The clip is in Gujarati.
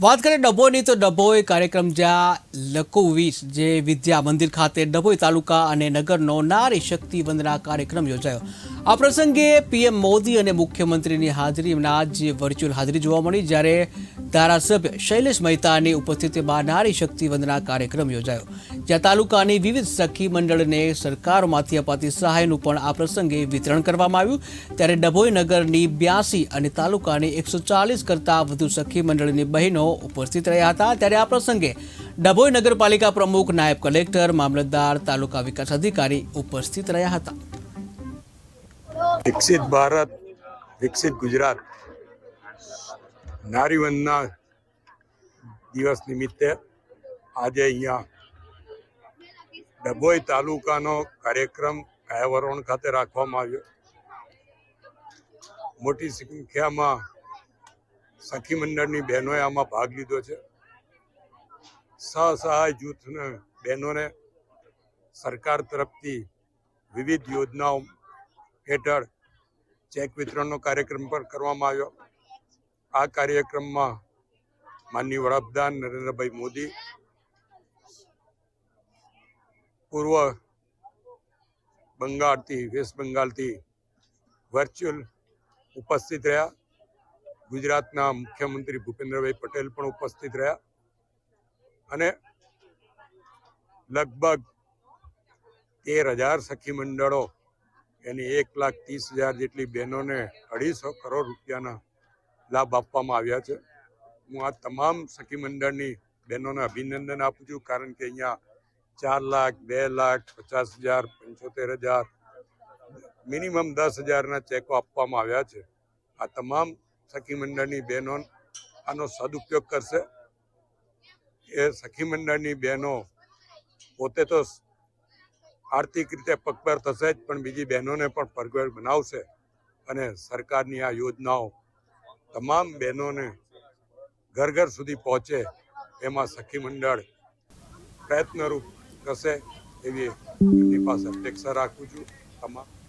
વાત કરીએ ડભોઈની, તો ડભોઈ કાર્યક્રમ જ્યાં લકોવીસ જે વિદ્યા મંદિર ખાતે ડભોઈ તાલુકા અને નગરનો નારી શક્તિ વંદના કાર્યક્રમ યોજાયો. આ પ્રસંગે પીએમ મોદી અને મુખ્યમંત્રીની હાજરીના જે વર્ચ્યુઅલ હાજરી જોવા મળી, જ્યારે ધારાસભ્ય શૈલેષ મહેતાની ઉપસ્થિતિમાં નારી શક્તિ વંદના કાર્યક્રમ યોજાયો, જ્યાં તાલુકાની વિવિધ સખી મંડળને સરકારમાંથી અપાતી સહાયનું પણ આ પ્રસંગે વિતરણ કરવામાં આવ્યું. ત્યારે ડભોઈ નગરની બ્યાસી અને તાલુકાની એકસો ચાલીસ કરતાં વધુ સખી મંડળની બહેનો ઉપસ્થિત રહ્યા હતા. ત્યારે આ પ્રસંગે ડભોઈ નગરપાલિકા પ્રમુખ નાયબ કલેક્ટર, મામલતદાર, તાલુકા વિકાસ અધિકારી ઉપસ્થિત રહ્યા હતા. વિકસિત ભારત, વિકસિત ગુજરાત નારીવંદના દિવસ નિમિત્તે આજે અહીંયા ડભોઈ તાલુકાનો કાર્યક્રમ કાયાવરણ ખાતે રાખવામાં આવ્યો. મોટી સંખ્યામાં સખી મંડળની બહેનોએ આમાં ભાગ લીધો છે. સહસહાય જૂથને બહેનોને સરકાર તરફથી વિવિધ યોજનાઓ હેઠળ ચેક વિતરણનો કાર્યક્રમ પણ કરવામાં આવ્યો. આ કાર્યક્રમમાં માનનીય વડાપ્રધાન નરેન્દ્રભાઈ મોદી, પૂર્વ બંગાળથી, વેસ્ટ બંગાળથી વર્ચ્યુઅલ ઉપસ્થિત રહ્યા. ગુજરાતના મુખ્યમંત્રી ભૂપેન્દ્રભાઈ પટેલ પણ ઉપસ્થિત રહ્યા. અને લગભગ તેર હજાર સખી મંડળો, એની એક લાખ ત્રીસ હજાર જેટલી બહેનોને અઢીસો કરોડ રૂપિયાના લાભ આપવામાં આવ્યા છે. હું આ તમામ સખી મંડળની બહેનોને અભિનંદન આપું છું, કારણ કે અહીંયા ચાર લાખ, બે લાખ, પચાસ હજાર, પંચોતેર હજાર, મિનિમમ દસ હજારના ચેકો આપવામાં આવ્યા છે. આ તમામ સખી મંડળની બહેનો આનો સદુપયોગ કરશે. એ સખી મંડળની બહેનો પોતે તો આર્થિક રીતે પગભર થશે જ, પણ બીજી બહેનોને પણ પગભર બનાવશે અને સરકારની આ યોજનાઓ તમામ બહેનોને ઘર ઘર સુધી પહોંચે એમાં સખી મંડળ પ્રયત્નરૂપ થશે એવી એમની પાસે અપેક્ષા રાખું છું. તમામ